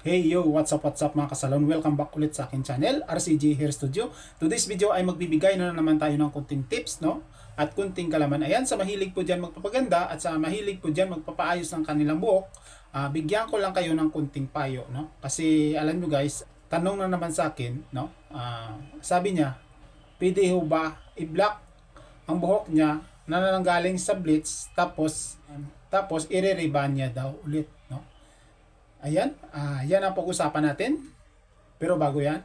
Hey yo, what's up, what's up mga kasalon? Welcome back ulit sa akin channel, RCG Hair Studio. Today's video ay magbibigay na naman tayo ng kunting tips, no? At kunting kalaman. Ayan, sa mahilig po dyan magpapaganda at sa mahilig po dyan magpapaayos ng kanilang buhok, ah, bigyan ko lang kayo ng kunting payo, no? Kasi alam nyo guys, tanong na naman sa akin, no? Ah, sabi niya, pwede ho ba i-block ang buhok niya na nananggaling sa blitz tapos tapos ire-reban niya daw ulit, no? Ayan, ah, yan ang pag-usapan natin. Pero bago yan,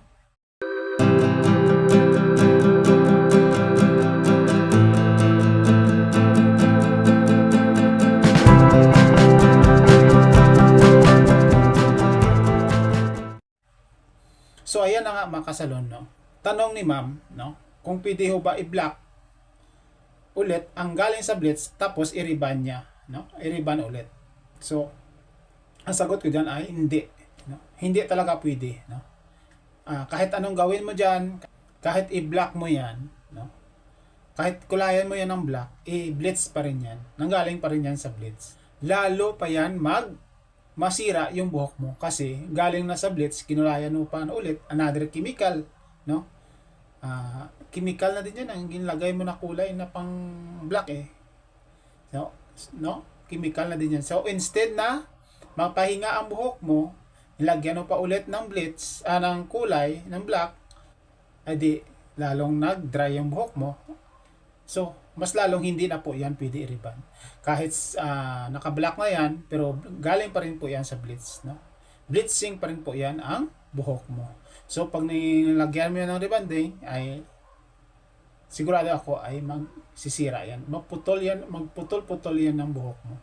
So ayan na nga mga kasalon, no? Tanong ni ma'am, no? Kung pwede ho ba i-block ulit ang galing sa blitz tapos i-reban niya, no? I-reban ulit. So, ang sagot ko dyan ay hindi. No? Hindi talaga pwede. No? Ah, kahit anong gawin mo dyan, kahit i-block mo yan, no? kahit kulayan mo yan ng block, i-blitz pa rin yan. Nanggaling pa rin yan sa blitz. Lalo pa yan mag masira yung buhok mo kasi galing na sa blitz, kinulayan mo pa ulit, another chemical, no? Ah, chemical na din yan ang ginlagay mo na kulay na pang black eh. No? No? Chemical na din yan. So instead na mapahinga ang buhok mo, nilagyan mo pa ulit ng blitz, ah, ng kulay, ng black, ay di lalong nag-dry yung buhok mo. So, mas lalong hindi na po yan pwede i-reban. Kahit ah, naka-black na yan, pero galing pa rin po yan sa blitz. No? Blitzing pa rin po yan ang buhok mo. So, pag nilagyan mo yan ng rebanding, ay sigurado ako ay magsisira yan. Magputol yan, magputol-putol yan ng buhok mo.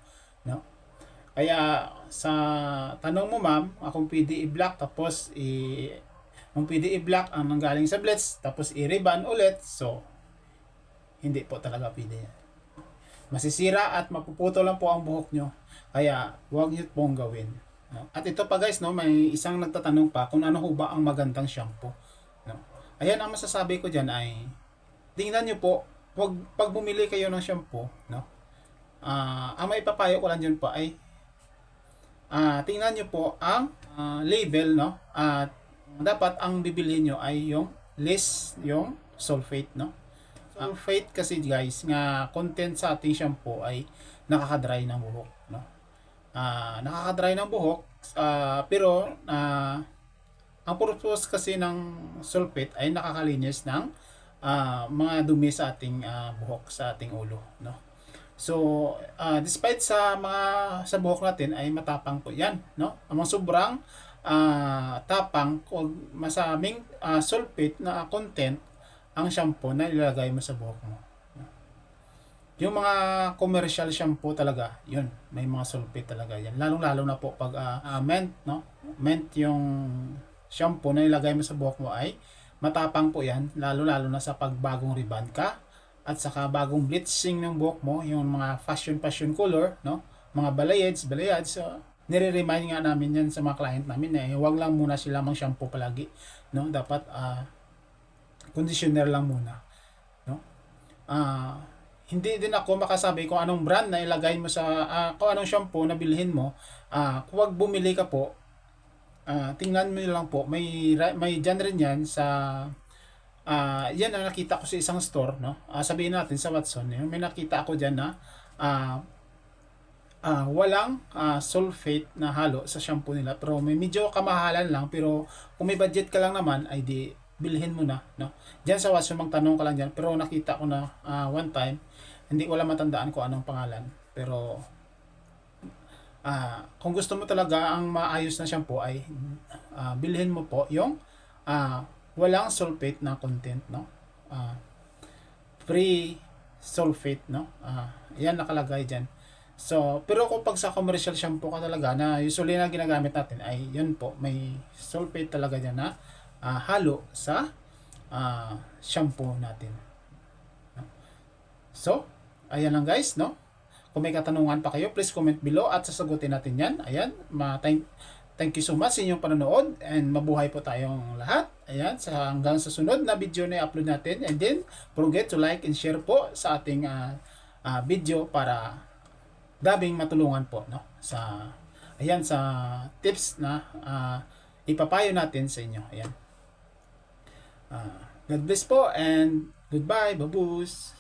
No? Kaya sa tanong mo ma'am, kung pwede i-block tapos i kung pwede i-block ang nanggaling sa blitz tapos i-reban ulit, so hindi po talaga pwede. Masisira at mapuputol lang po ang buhok nyo. Kaya huwag nyo pong gawin. No? At ito pa guys, no, may isang nagtatanong pa kung ano ho ba ang magandang shampoo. No? Ayan ang masasabi ko dyan ay tingnan nyo po, pag, pag bumili kayo ng shampoo, no, ah ang maipapayo ko lang dyan po ay ah tingnan nyo po ang ah, label, no, at dapat ang bibilihin nyo ay yung less yung sulfate, no. Sulfate kasi guys, nga content sa ating shampoo ay nakaka-dry ng buhok, no. Ah, nakaka-dry ng buhok, ah, pero ah, ang purpose kasi ng sulfate ay nakakalinis ng ah, mga dumi sa ating ah, buhok, sa ating ulo, no. So, ah, despite sa mga sa buhok natin ay matapang po 'yan, no? Ang sobrang ah, tapang o masaming ah, sulfate na content ang shampoo na ilalagay mo sa buhok mo. Yung mga commercial shampoo talaga, yun, may mga sulfate talaga yan. Lalong-lalo na po pag ah, ah, mint, no? Mint yung shampoo na ilagay mo sa buhok mo ay matapang po yan, lalo-lalo na sa pagbagong reband ka at saka bagong blitzing ng buhok mo, yung mga fashion-fashion color, no? Mga balayage, balayage, so, nire-remind nga namin yan sa mga client namin eh, huwag lang muna sila mang shampoo palagi, no? Dapat, ah, conditioner lang muna, no? Ah, hindi din ako makasabi kung anong brand na ilagay mo sa, ah, kung anong shampoo na bilhin mo, ah, huwag bumili ka po, ah, tingnan mo lang po, may, may dyan rin yan sa, ah yan ang nakita ko sa isang store, no? Ah, sabihin natin sa Watson, eh, may nakita ako diyan na ah ah, walang ah, sulfate na halo sa shampoo nila, pero may medyo kamahalan lang, pero kung may budget ka lang naman, ay di bilhin mo na, no? Diyan sa Watson, magtanong ka lang diyan, pero nakita ko na ah, one time, hindi ko lang matandaan kung anong pangalan, pero ah kung gusto mo talaga ang maayos na shampoo ay ah, bilhin mo po yung ah, walang sulfate na content no? Ah, free sulfate no? Ah, yan nakalagay diyan so pero kung pag sa commercial shampoo ka talaga na usually na ginagamit natin ay yun po may sulfate talaga diyan na ah, halo sa ah, shampoo natin. No? so ayan lang guys no? Kung may katanungan pa kayo, please comment below at sasagutin natin yan. Ayan, ma thank, thank you so much sa inyong panonood and mabuhay po tayong lahat. Ayan, sa hanggang sa sunod na video na i-upload natin. And then, forget to like and share po sa ating ah, ah, video para dabing matulungan po no sa ayan sa tips na ah, ipapayo natin sa inyo. Ayan. Ah, God bless po and goodbye, babus.